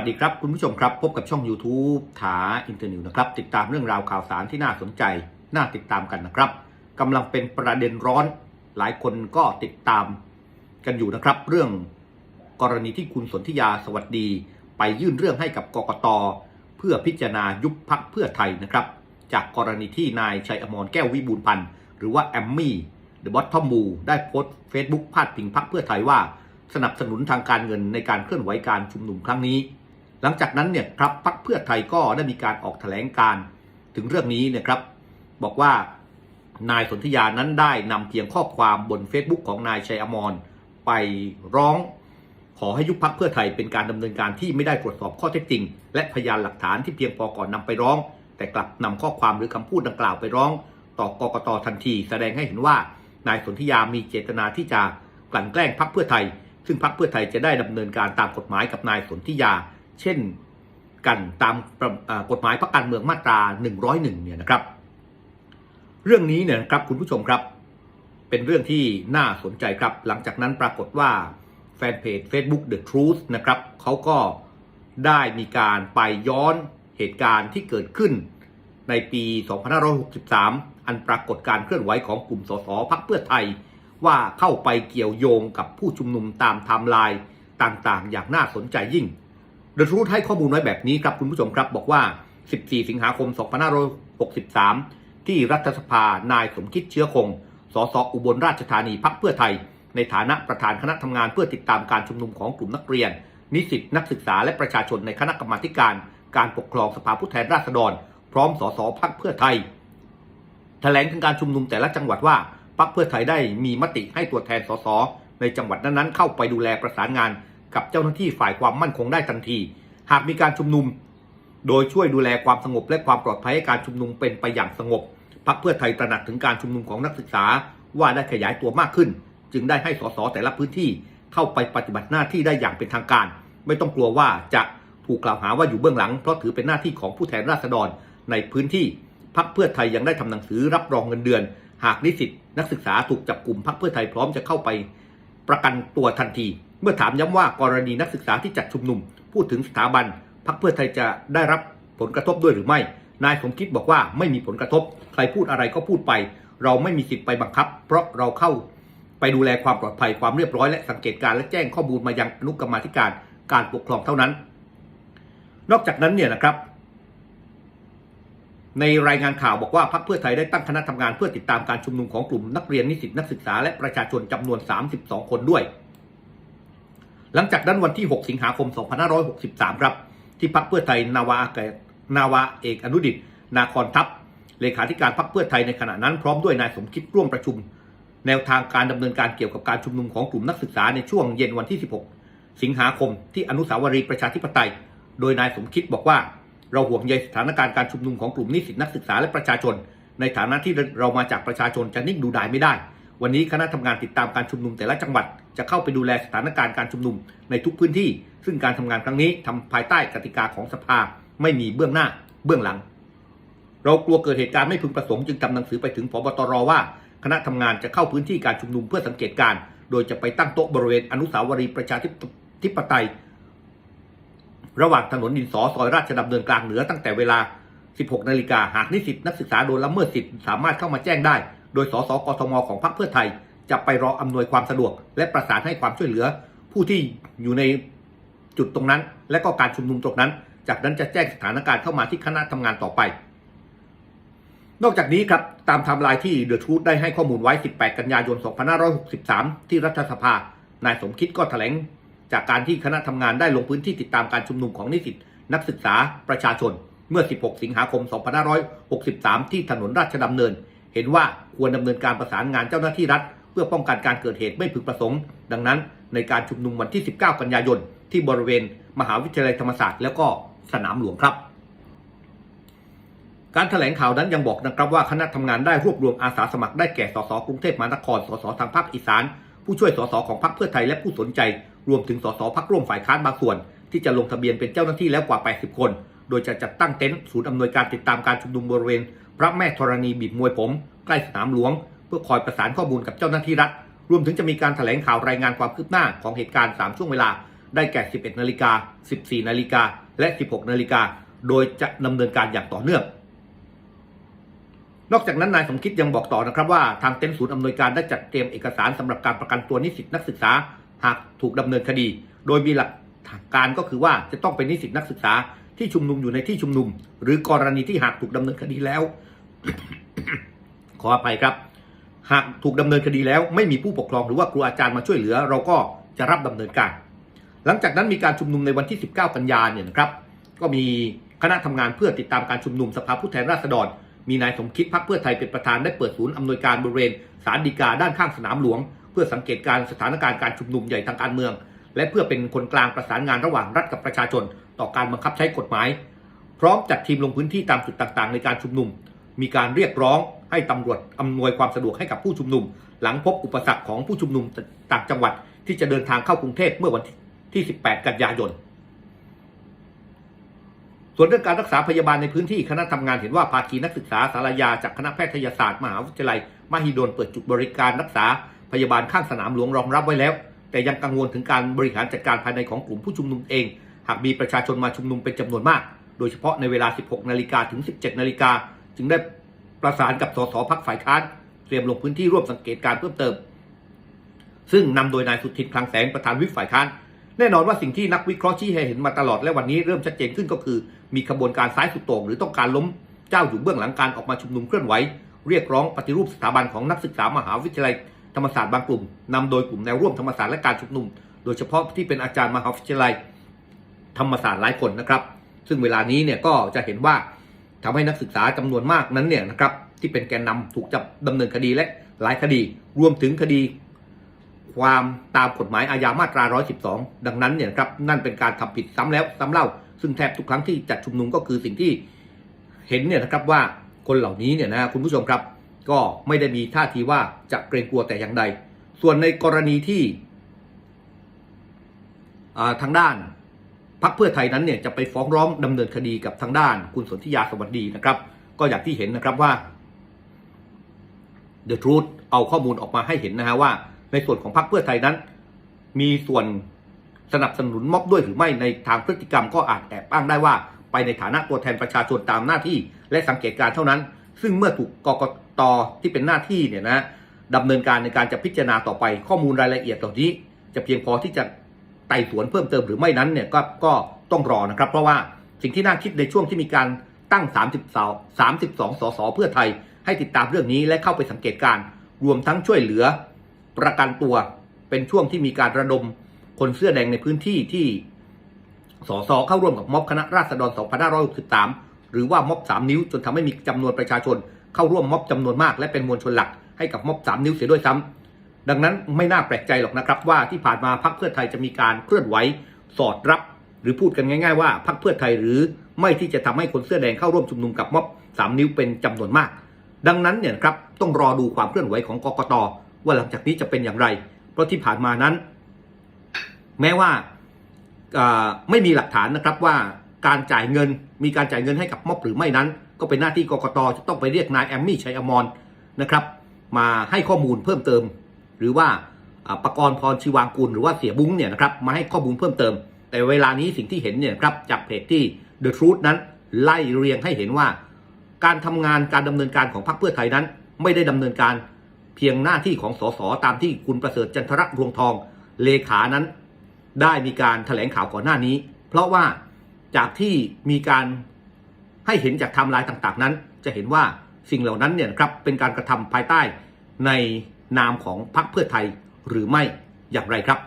วัสดีครับ คุณผู้ชมครับ พบกับช่อง YouTube ถาอินเตอร์นิวนะครับ ติดตามเรื่องราวข่าวสารที่น่าสนใจ น่าติดตามกันนะครับกำลังเป็นประเด็นร้อน หลายคนก็ติดตามกันอยู่นะครับ เรื่องกรณีที่คุณสนธิยาสวัสดี ไปยื่นเรื่องให้กับกกต เพื่อพิจารณายุบพักเพื่อไทยนะครับ จากกรณีที่นายชัยอมรแก้ววิบูลย์พันธ์หรือว่าแอมมี่เดอะบอททอมบูได้โพสต์เฟซบุ๊กพาดพิงพักเพื่อไทยว่าสนับสนุนทางการเงินในการเคลื่อนไหวการชุมนุมครั้งนี้ หลังจากนั้นเนี่ยครับพรรคเพื่อไทยก็ได้มีการออกแถลงการถึงเรื่องนี้เนี่ยครับบอกว่านายสนธิยานั้นได้นำเพียงข้อความบน Facebook ของนายชัยอมรไปร้องขอให้ยุบพักเพื่อไทยเป็นการดำเนินการที่ไม่ได้ตรวจสอบข้อเท็จจริง และพยานหลักฐานที่เพียงพอก่อนนำไปร้อง แต่กลับนำข้อความหรือคำพูดดังกล่าวไปร้อง ต่อกกตทันที แสดงให้เห็นว่านายสนธิยามีเจตนาที่จะกลั่นแกล้งพักเพื่อไทย ซึ่งพักเพื่อไทยจะได้ดำเนินการตามกฎหมายกับนายสนธิยา เช่นกันตามกฎหมายพักการเมืองมาตรา 101 เนี่ยนะครับ เรื่องนี้เนี่ยนะครับคุณผู้ชมครับ เป็นเรื่องที่น่าสนใจครับ หลังจากนั้นปรากฏว่าแฟนเพจ Facebook The Truth นะครับเขาก็ได้มีการไปย้อนเหตุการณ์ที่เกิดขึ้นในปี 2563 อันปรากฏการเคลื่อนไหวของกลุ่มสสพักเพื่อไทย ว่าเข้าไปเกี่ยวโยงกับผู้ชุมนุมตามไทม์ไลน์ต่างๆ อย่างน่าสนใจยิ่ง เดอะทรูให้ข้อมูลไว้แบบนี้ครับคุณผู้ชมครับบอกว่า 14 สิงหาคม 2563 ที่รัฐสภานายสมคิดเชื้อคง สสอุบลราชธานีพักเพื่อไทย ในฐานะประธานคณะทำงานเพื่อติดตามการชุมนุมของกลุ่มนักเรียน นิสิตนักศึกษาและประชาชนในคณะกรรมาการ การปกครองสภาผู้แทนราษฎร พร้อมสสพักเพื่อไทยแถลงถึงการชุมนุมแต่ละจังหวัดว่าพรรคเพื่อไทยได้มีมติให้ตัวแทนสสในจังหวัดนั้นๆเข้าไปดูแลประสานงาน กับเจ้าหน้าที่ฝ่ายความมั่นคงได้ทันที หากมีการชุมนุม โดยช่วยดูแลความสงบและความปลอดภัยให้การชุมนุมเป็นไปอย่างสงบพรรคเพื่อไทยตระหนักถึงการชุมนุมของนักศึกษาว่าได้ขยายตัวมากขึ้น จึงได้ให้สสแต่ละพื้นที่เข้าไปปฏิบัติหน้าที่ได้อย่างเป็นทางการ ไม่ต้องกลัวว่าจะถูกกล่าวหาว่าอยู่เบื้องหลัง เพราะถือเป็นหน้าที่ของผู้แทนราษฎรในพื้นที่พักเพื่อไทยยังได้ทำหนังสือรับรองเงินเดือน หากนิสิตนักศึกษาถูกจับกลุ่มพักเพื่อไทยพร้อมจะเข้าไปประกันตัวทันที เมื่อถามย้ำว่ากรณีนักศึกษาที่จัดชุมนุม พูดถึงสถาบันพักเพื่อไทยจะได้รับผลกระทบด้วยหรือไม่ นายสมคิดบอกว่าไม่มีผลกระทบ ใครพูดอะไรก็พูดไป เราไม่มีสิทธิ์ไปบังคับ เพราะเราเข้าไปดูแลความปลอดภัยความเรียบร้อยและสังเกตการและแจ้งข้อมูลมายังอนุกรรมาธิการการปกครองเท่านั้น นอกจากนั้นเนี่ยนะครับ ในรายงานข่าวบอกว่าพรรคเพื่อไทยได้ตั้งคณะทำงานเพื่อติดตามการชุมนุมของกลุ่มนักเรียนนิสิตนักศึกษาและประชาชนจำนวน 32 คนด้วย หลังจากนั้นวันที่ 6 สิงหาคม 2563 ครับ ที่พรรคเพื่อไทยนาวาอากาศนาวาเอกอนุดิต นาคอนทัพ เลขาธิการพรรคเพื่อไทยในขณะนั้นพร้อมด้วยนายสมคิดร่วมประชุม แนวทางการดำเนินการเกี่ยวกับการชุมนุมของกลุ่มนักศึกษาในช่วงเย็นวันที่ 16 สิงหาคม ที่อนุสาวรีย์ประชาธิปไตย โดยนายสมคิดบอกว่า เราห่วงใยสถานการณ์การชุมนุมของกลุ่มนิสิตนักศึกษาและประชาชน ในฐานะที่เรามาจากประชาชนจะนิ่งดูดายไม่ได้ วันนี้คณะทำงานติดตามการชุมนุมแต่ละจังหวัด จะเข้าไปดูแลสถานการณ์การชุมนุมในทุกพื้นที่ ซึ่งการทำงานครั้งนี้ทำภายใต้กติกาของสภาไม่มีเบื้องหน้าเบื้องหลัง เรากลัวเกิดเหตุการณ์ไม่พึงประสงค์จึงทำหนังสือไปถึงพบตรว่า คณะทำงานจะเข้าพื้นที่การชุมนุมเพื่อสังเกตการ โดยจะไปตั้งโต๊ะบริเวณอนุสาวรีย์ประชาธิปไตย ระหว่างถนนดินสอซอยราชดำเนินกลางเหนือตั้งแต่เวลา 16 นาฬิกาหากนิสิตนักศึกษาโดนละเมิดสิทธิ์สามารถเข้ามาแจ้งได้ โดยสสกทมของพรรคเพื่อไทย จะไปรออำนวยความสะดวก และประสานให้ความช่วยเหลือ ผู้ที่อยู่ในจุดตรงนั้น และก็การชุมนุมตรงนั้น จากนั้นจะแจ้งสถานการณ์เข้ามาที่คณะทำงานต่อไป นอกจากนี้ครับตามไทม์ไลน์ที่เดอะทูตได้ให้ข้อมูลไว้ 18 กันยายน 2563 ที่รัฐสภานายสมคิดก็แถลงจากการที่คณะทำงานได้ลงพื้นที่ติดตามการชุมนุมของนิสิตนักศึกษาประชาชนเมื่อ 16 สิงหาคม 2563 ที่ถนนราชดำเนิน เห็นว่าควรดำเนินการประสานงานเจ้าหน้าที่รัฐ เพื่อป้องกันการเกิดเหตุไม่พึงประสงค์ ดังนั้น ในการชุมนุมวันที่ 19 กันยายน ที่บริเวณ มหาวิทยาลัยธรรมศาสตร์แล้วก็สนามหลวงครับ การแถลงข่าวนั้นยังบอกนะครับว่าคณะทำงานได้รวบรวมอาสาสมัครได้แก่สสกรุงเทพมหานครสสทางภาคอีสาน ผู้ช่วยสสของพรรคเพื่อไทยและผู้สนใจ รวมถึงสสพักร่วมฝ่ายค้านบางส่วน ที่จะลงทะเบียนเป็นเจ้าหน้าที่แล้วกว่า 80 คน โดยจะจัดตั้งเต็นท์ศูนย์อำนวยการติดตามการชุมนุมบริเวณ พระแม่ธรณีบีบมวยผม ใกล้สนามหลวง เพื่อคอยประสานข้อมูลกับเจ้าหน้าที่รัฐ รวมถึงจะมีการแถลงข่าวรายงานความคืบหน้าของเหตุการณ์ 3 ช่วงเวลา ได้แก่ 11 นาฬิกา 14 นาฬิกา และ 16 นาฬิกา โดยจะดำเนินการอย่างต่อเนื่อง นอกจากนั้นนายสมคิดยังบอกต่อนะครับว่าทางเต็นท์ศูนย์อำนวยการได้จัดเตรียมเอกสารสำหรับการประกันตัวนิสิตนักศึกษา หากถูกดำเนินคดี โดยมีหลักการก็คือว่าจะต้องเป็นนิสิตนักศึกษา ที่ชุมนุมอยู่ในที่ชุมนุม หรือกรณีที่หากถูกดำเนินคดีแล้ว ขออภัยครับ หากถูกดำเนินคดีแล้ว ไม่มีผู้ปกครองหรือว่าครูอาจารย์มาช่วยเหลือ เราก็จะรับดำเนินการ หลังจากนั้นมีการชุมนุมในวันที่ 19 กันยายนเนี่ยนะครับ ก็มีคณะทำงานเพื่อติดตามการชุมนุมสภาผู้แทนราษฎร มีนายสมคิดพักเพื่อไทยเป็นประธานได้เปิดศูนย์อำนวยการบริเวณศาลฎีกาด้านข้างสนามหลวง เพื่อสังเกตการณ์สถานการณ์การชุมนุมใหญ่ทางการเมือง และเพื่อเป็นคนกลางประสานงานระหว่างรัฐกับประชาชน ต่อการบังคับใช้กฎหมาย พร้อมจัดทีมลงพื้นที่ตามจุดต่างๆ ในการชุมนุม มีการเรียกร้องให้ตำรวจอำนวยความสะดวกให้กับผู้ชุมนุม หลังพบอุปสรรคของผู้ชุมนุมต่างจังหวัดที่จะเดินทางเข้ากรุงเทพเมื่อวันที่ 18 กันยายน ส่วนเรื่องการรักษาพยาบาลในพื้นที่คณะทำงานเห็นว่าภาคีนักศึกษาสารยาจากคณะแพทยศาสตร์มหาวิทยาลัย มหิดลเปิดจุดบริการรักษาพยาบาลข้างสนามหลวงรองรับไว้แล้ว แต่ยังกังวลถึงการบริหารจัดการภายในของกลุ่มผู้ชุมนุมเอง หากมีประชาชนมาชุมนุมเป็นจำนวนมาก โดยเฉพาะในเวลา 16 นาฬิกาถึง 17 นาฬิกา จึงได้ประสานกับสสพักฝ่ายค้านเตรียมลงพื้นที่ร่วมสังเกตการเพิ่มเติม ซึ่งนำโดยนายสุทินคลังแสงประธานวิปฝ่ายค้าน แน่นอนว่าสิ่งที่นักวิเคราะห์ชี้ให้เห็นมาตลอดและวันนี้เริ่มชัดเจนขึ้นก็คือ มีขบวนการซ้ายสุดโต่งหรือต้องการล้มเจ้าอยู่เบื้องหลังการออกมาชุมนุมเคลื่อนไหวเรียกร้องปฏิรูปสถาบันของนักศึกษามหาวิทยาลัยธรรมศาสตร์บางกลุ่มนำโดยกลุ่มแนวร่วมธรรมศาสตร์และการชุมนุม โดยเฉพาะที่เป็นอาจารย์มหาวิทยาลัย ธรรมศาสตร์หลายคนนะครับ ซึ่งเวลานี้เนี่ยก็จะเห็นว่าทำให้นักศึกษาจำนวนมากนั้นเนี่ยนะครับที่เป็นแกนนำถูกจับดำเนินคดีและหลายคดี รวมถึงคดี ความตามกฎหมายอาญามาตรา 112 ดังนั้นเนี่ยครับนั่นเป็นการทำผิดซ้ำแล้วซ้ำเล่า ซึ่งแทบทุกครั้งที่จัดชุมนุมก็คือสิ่งที่เห็นเนี่ยนะครับว่าคนเหล่านี้เนี่ยนะคุณผู้ชมครับ ก็ไม่ได้มีท่าทีว่าจะเกรงกลัวแต่อย่างใด ส่วนในกรณีที่ทางด้าน พักเพื่อไทยนั้นเนี่ยจะไปฟ้องร้องดำเนินคดีกับทางด้าน คุณสนธิยาสวัสดีนะครับ ก็อย่างที่เห็นนะครับว่า The Truth เอาข้อมูลออกมาให้เห็นนะฮะว่า ในส่วนของพรรคเพื่อไทยนั้น มีส่วนสนับสนุนม็อบด้วยหรือไม่ในทางพฤติกรรมก็อาจแอบอ้างได้ว่า ไปในฐานะตัวแทนประชาชนตามหน้าที่ และสังเกตการณ์เท่านั้น ซึ่งเมื่อถูกกกตที่เป็นหน้าที่เนี่ยนะดำเนินการในการจะพิจารณาต่อไปข้อมูลรายละเอียดเหล่านี้ จะเพียงพอที่จะ ไต่สวนเพิ่มเติมหรือไม่นั้นเนี่ยก็ก็ต้องรอนะครับ เพราะว่าสิ่งที่น่าคิดในช่วงที่มีการตั้ง32 32 สส เพื่อไทย ให้ติดตามเรื่องนี้และเข้าไปสังเกตการรวมทั้งช่วยเหลือประกันตัวเป็นช่วงที่มีการระดมคนเสื้อแดงในพื้นที่ที่สสเข้าร่วมกับม็อบคณะราษฎร 2563 หรือว่าม็อบ 3 นิ้วจนทำให้มีจำนวนประชาชน เข้าร่วมม็อบจำนวนมาก และเป็นมวลชนหลักให้กับม็อบ 3 นิ้วเสียด้วยซ้ำ ดังนั้นไม่น่าแปลกใจหรอกนะครับว่าที่ผ่านมาพรรคเพื่อไทยจะมีการเคลื่อนไหวสอดรับ หรือพูดกันง่าย ๆ ว่าพรรคเพื่อไทยหรือไม่ที่จะทำให้คนเสื้อแดงเข้าร่วมชุมนุมกับม็อบ3นิ้วเป็นจำนวนมาก ดังนั้นเนี่ยครับต้องรอดูความเคลื่อนไหวของกกตว่าหลังจากนี้จะเป็นอย่างไร เพราะที่ผ่านมานั้น แม้ว่าอ่าไม่มีหลักฐานนะครับว่าการจ่ายเงินมีการจ่ายเงินให้กับม็อบหรือไม่นั้น ก็เป็นหน้าที่กกตจะต้องไปเรียกนายแอมมี่ชัยอมรนะครับ มาให้ข้อมูลเพิ่มเติม หรือว่าประกรณ์พรชีวางกุลหรือว่าเสียบุ้งเนี่ยนะครับมาให้ข้อมูลเพิ่มเติม แต่เวลานี้สิ่งที่เห็นเนี่ยครับจากเพจที่ The Truth นั้นไล่เรียงให้เห็นว่า การทำงานการดำเนินการของพรรคเพื่อไทยนั้น ไม่ได้ดำเนินการเพียงหน้าที่ของสสตามที่คุณประเสริฐจันทรรวงทองเลขานั้น ได้มีการแถลงข่าวก่อนหน้านี้ เพราะว่าจากที่มีการให้เห็นจากไทม์ไลน์ต่างๆ นั้น จะเห็นว่าสิ่งเหล่านั้นเนี่ยครับเป็นการกระทำภายใต้ใน นามของพรรคเพื่อไทยหรือไม่อย่างไรครับ